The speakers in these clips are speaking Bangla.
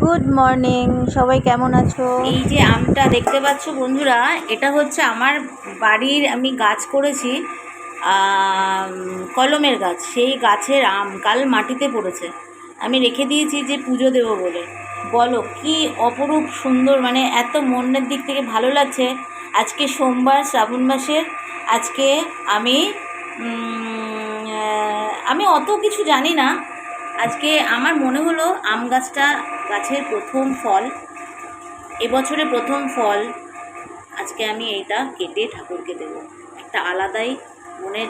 গুড মর্নিং সবাই কেমন আছো? এই যে আমটা দেখতে পাচ্ছ বন্ধুরা, এটা হচ্ছে আমার বাড়ির আমি গাছ করেছি কলমের গাছ, সেই গাছের আম কাল মাটিতে পড়েছে। আমি রেখে দিয়েছি যে পুজো দেবো বলে। বলো, কি অপরূপ সুন্দর মানে এত মনের দিক থেকে ভালো লাগছে। আজকে সোমবার, শ্রাবণ মাসের, আজকে আমি আমি অত কিছু জানি না আজকে আমার মনে হলো আম গাছটা গাছের প্রথম ফল, এবছরে প্রথম ফল, আজকে আমি এইটা কেটে ঠাকুরকে দেব। একটা আলাদাই মনে,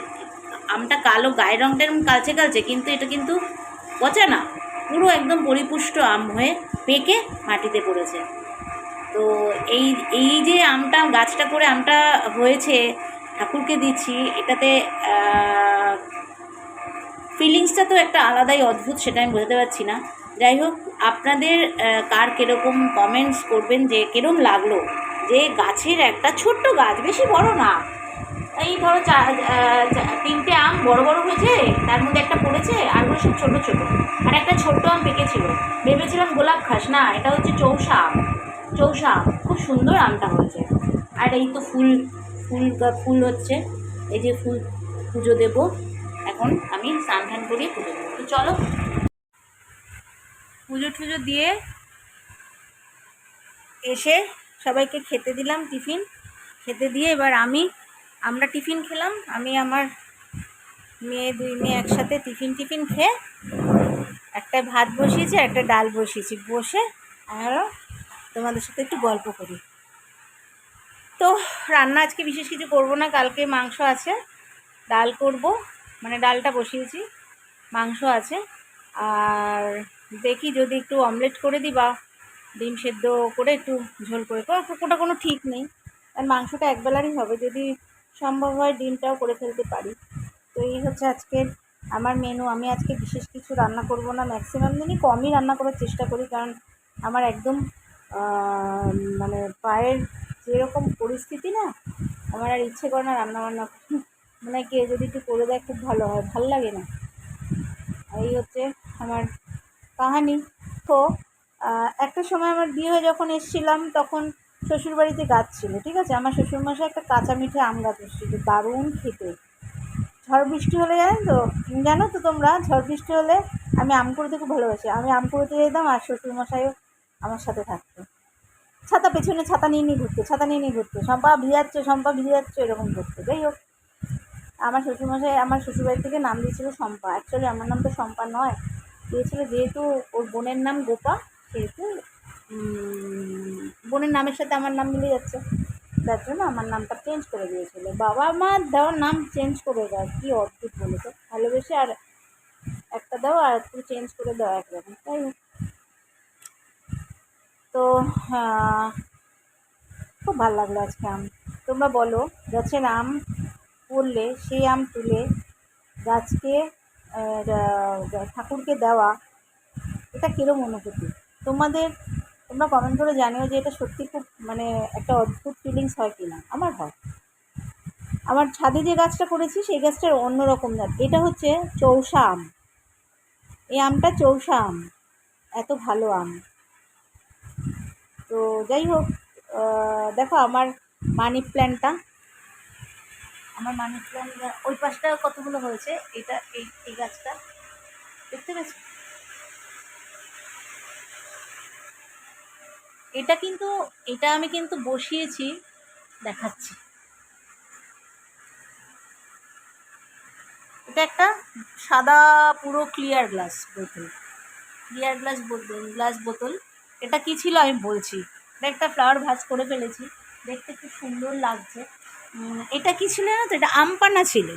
আমটা কালো, গায়ের রঙটা এরকম কালচে কালচে, কিন্তু এটা কিন্তু পচা না। পুরো একদম পরিপুষ্ট আম হয়ে পেকে মাটিতে পড়েছে। তো এই এই যে আমটা, গাছটা করে আমটা হয়েছে, ঠাকুরকে দিচ্ছি, এটাতে ফিলিংসটা তো একটা আলাদাই অদ্ভুত, সেটা আমি বোঝাতে পারছি না। যাই হোক, আপনাদের কার কীরকম কমেন্টস করবেন, যে কীরকম লাগল? যে গাছের একটা ছোট্ট গাছ, বেশি বড় না। এই ধরো চা তিনটে আম বড় বড় হয়েছে, তার মধ্যে একটা পড়েছে, আর ওগুলো সব ছোটো ছোটো। আর একটা ছোট্ট আম পেকেছিল। ভেবেছিলাম গোলাপ খাস, না, এটা হচ্ছে চৌষা আম। চৌষা আম, খুব সুন্দর আমটা হয়েছে। আর এই তো ফুল ফুল ফুল হচ্ছে, এই যে ফুল পুজো দেবো। এখন আমি স্নান টান করিয়ে পুজো দেবো। তো চলো। পুজো টুজো দিয়ে এসে সবাইকে খেতে দিলাম টিফিন। খেতে দিয়ে এবার আমি, আমরা টিফিন খেলাম। আমি আমার মেয়ে, দুই মেয়ে একসাথে টিফিন টিফিন খেয়ে একটা ভাত বসিয়েছি একটা ডাল বসিয়েছি। বসে আরও তোমাদের সাথে একটু গল্প করি। তো রান্না আজকে বিশেষ কিছু করব না, কালকে মাংস আছে, ডাল করব। মানে ডালটা বসিয়েছি, মাংস আছে। আর দেখি যদি একটু অমলেট করে দিই বা ডিম সেদ্ধ করে একটু ঝোল করে। ওটা কোনো ঠিক নেই। আর মাংসটা একবেলারই হবে, যদি সম্ভব হয় ডিমটাও করে ফেলতে পারি। তো এই হচ্ছে আজকের আমার মেনু আমি আজকে বিশেষ কিছু রান্না করব না ম্যাক্সিমাম দিনই কমই রান্না করার চেষ্টা করি, কারণ আমার একদম মানে পায়ের যেরকম পরিস্থিতি না, আমার আর ইচ্ছে করে না রান্না বান্না মানে কে যদি একটু করে দেয়, খুব ভালো হয়, ভালো লাগে না। এই হচ্ছে আমার কাহানি। তো একটা সময় আমার বিয়ে হয়ে যখন এসেছিলাম, তখন শ্বশুরবাড়িতে গাছ ছিল, ঠিক আছে? আমার শ্বশুরমশাই একটা কাঁচা মিঠে আম গাছ এসেছিল দারুণ খেতে। ঝড় বৃষ্টি হলে জানেন তো? জানো তো তোমরা, ঝড় বৃষ্টি হলে আমি আম কুড়োতে খুব ভালোবাসি। আমি আম কুড়োতে যেতাম আর শ্বশুরমশাইও আমার সাথে থাকতো। ছাতা পেছনে ছাতা নিয়ে নিয়ে ঘুরতো, ছাতা নিয়ে নিয়ে ঘুরতো। শম্পা ভিজাচ্ছে শম্পা ভিজাচ্ছে, এরকম করতো। যাই হোক আমার শ্বশুরমশাই আমার শ্বশুরবাড়ি থেকে নাম দিয়েছিল শম্পা। অ্যাকচুয়ালি আমার নাম তো শম্পা নয়। দিয়েছিল যেহেতু ওর বোনের নাম গোপা, সেহেতু বোনের নামের সাথে আমার নাম মিলে যাচ্ছে। তার জন্য আমার নামটা চেঞ্জ করে দিয়েছিল। বাবা মা দেওয়ার নাম চেঞ্জ করে দেয়, কী অদ্ভুত বলেছে? ভালোবেসে আর একটা দাও আর একটু চেঞ্জ করে দাও একরকম, তাই হোক তো খুব ভালো লাগল আজকে আম। তোমরা বলো, গাছের আম পড়লে সেই আম তুলে গাছকে ঠাকুরকে দেওয়া, এটা কীরকম অনুভূতি? তোমাদের, তোমরা কমেন্ট করে জানিও যে এটা সত্যি খুব মানে একটা অদ্ভুত ফিলিংস হয় কি না আমার হয়। আমার ছাদে যে গাছটা করেছি, সেই গাছটার অন্যরকম জাত এটা হচ্ছে চৌষা আম। এই আমটা চৌষা আম। এত ভালো আম। তো যাই হোক দেখো আমার মানি প্ল্যান্টটা আমার মানি প্ল্যান্ট ওই পাশটা কতগুলো হয়েছে? এটা, এই এই গাছটা। দেখতে পেয়েছ? এটা কিন্তু, এটা আমি কিন্তু বসিয়েছি, দেখাচ্ছি। এটা একটা সাদা, পুরো ক্লিয়ার গ্লাস বোতল। ক্লিয়ার গ্লাস বোতল গ্লাস বোতল। এটা কি ছিল আমি বলছি। এটা একটা ফ্লাওয়ার ভাজ করে ফেলেছি। দেখতে খুব সুন্দর লাগছে। এটা কি ছিল না তো? এটা আমপানা ছিল।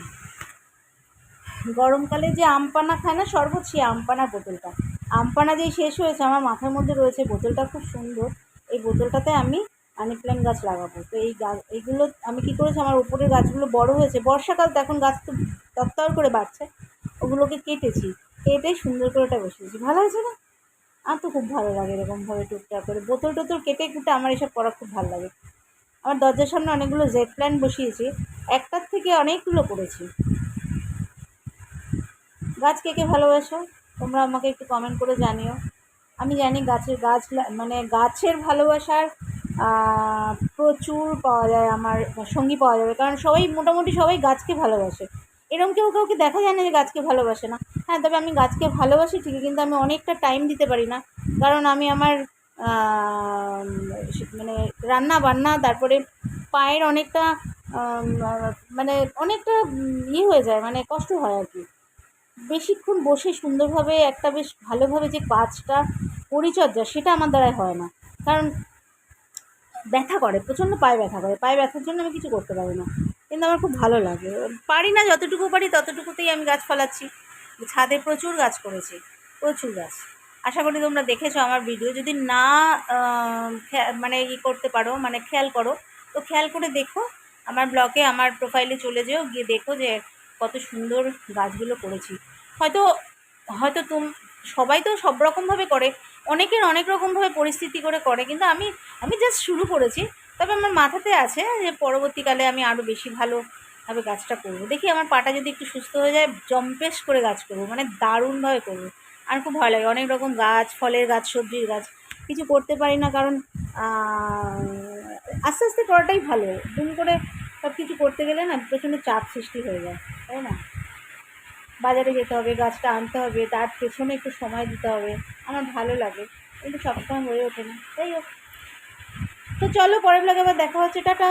গরমকালে যে আমপানা খায় না, শরবত সেই আমপানা বোতলটা। আমপানা যেই শেষ হয়েছে, আমার মাথার মধ্যে রয়েছে, বোতলটা খুব সুন্দর। এই বোতলটাতে আমি মানি গাছ লাগাবো। তো এই গাছ এইগুলো আমি কী করেছি, আমার উপরের গাছগুলো বড় হয়েছে। বর্ষাকাল তো এখন গাছ তো তত্তর করে বাড়ছে। ওগুলোকে কেটেছি, কেটে সুন্দর করে ওটা বসিয়েছি। ভালো হয়েছে না? আমার তো খুব ভালো লাগে এরকমভাবে টুকটাক করে। বোতল টোতল কেটে কুটে আমার এসব করা খুব ভালো লাগে। আমার দরজার সামনে অনেকগুলো জেড প্ল্যান্ট বসিয়েছি, একটার থেকে অনেকগুলো করেছি। গাছ কে কে ভালোবাসো, তোমরা আমাকে একটু কমেন্ট করে জানিও। আমি জানি গাছের গাছ মানে গাছের ভালোবাসার প্রচুর পাওয়া যায় আমার, সঙ্গী পাওয়া যাবে। কারণ সবাই, মোটামুটি সবাই গাছকে ভালোবাসে। এরকম কেউ কাউকে দেখা যায় না যে গাছকে ভালোবাসে না। হ্যাঁ তবে আমি গাছকে ভালোবাসি ঠিকই, কিন্তু আমি অনেকটা টাইম দিতে পারি না। কারণ আমি আমার মানে রান্না বান্না, তারপরে পায়ের অনেকটা মানে অনেকটা ইয়ে হয়ে যায় মানে কষ্ট হয় আর কি। বেশিক্ষণ বসে সুন্দরভাবে একটা বেশ ভালোভাবে যে কাজটা, পরিচর্যা, সেটা আমার দ্বারাই হয় না। কারণ ব্যথা করে, প্রচণ্ড পায়ে ব্যথা করে। পায়ে ব্যথার জন্য আমি কিছু করতে পারি না। কিন্তু আমার খুব ভালো লাগে। পারি না, যতটুকু পারি ততটুকুতেই আমি গাছ ফলাচ্ছি। ছাদে প্রচুর গাছ করেছি, প্রচুর গাছ। আশা করি তোমরা দেখেছ আমার ভিডিও যদি না মানে ই করতে পারো মানে খেয়াল করো, তো খেয়াল করে দেখো। আমার ব্লগে আমার প্রোফাইলে চলে যেও, গিয়ে দেখো যে কত সুন্দর গাছগুলো করেছি। হয়তো হয়তো তুম, সবাই তো সব রকমভাবে করে, অনেকের অনেক রকমভাবে পরিস্থিতি করে করে, কিন্তু আমি আমি জাস্ট শুরু করেছি। তবে আমার মাথাতে আছে যে পরবর্তীকালে আমি আরও বেশি ভালোভাবে গাছটা করব। দেখি আমার পাটা যদি একটু সুস্থ হয়ে যায়, জম্পেশ করে গাছ করব মানে দারুণভাবে করব। আমার খুব ভালো লাগে। অনেক রকম গাছ, ফলের গাছ, সবজির গাছ। কিছু করতে পারি না কারণ আস্তে আস্তে করাটাই ভালো। দুম করে সব কিছু করতে গেলে না প্রচণ্ড চাপ সৃষ্টি হয়ে যায়, তাই না? বাজারে যেতে হবে, গাছটা আনতে হবে, তার পেছনে একটু সময় দিতে হবে। আমার ভালো লাগে, কিন্তু সবসময় হয়ে ওঠে না। যাই হোক। তো চলো, পরের ব্লগে আবার দেখা হচ্ছে। টাটা!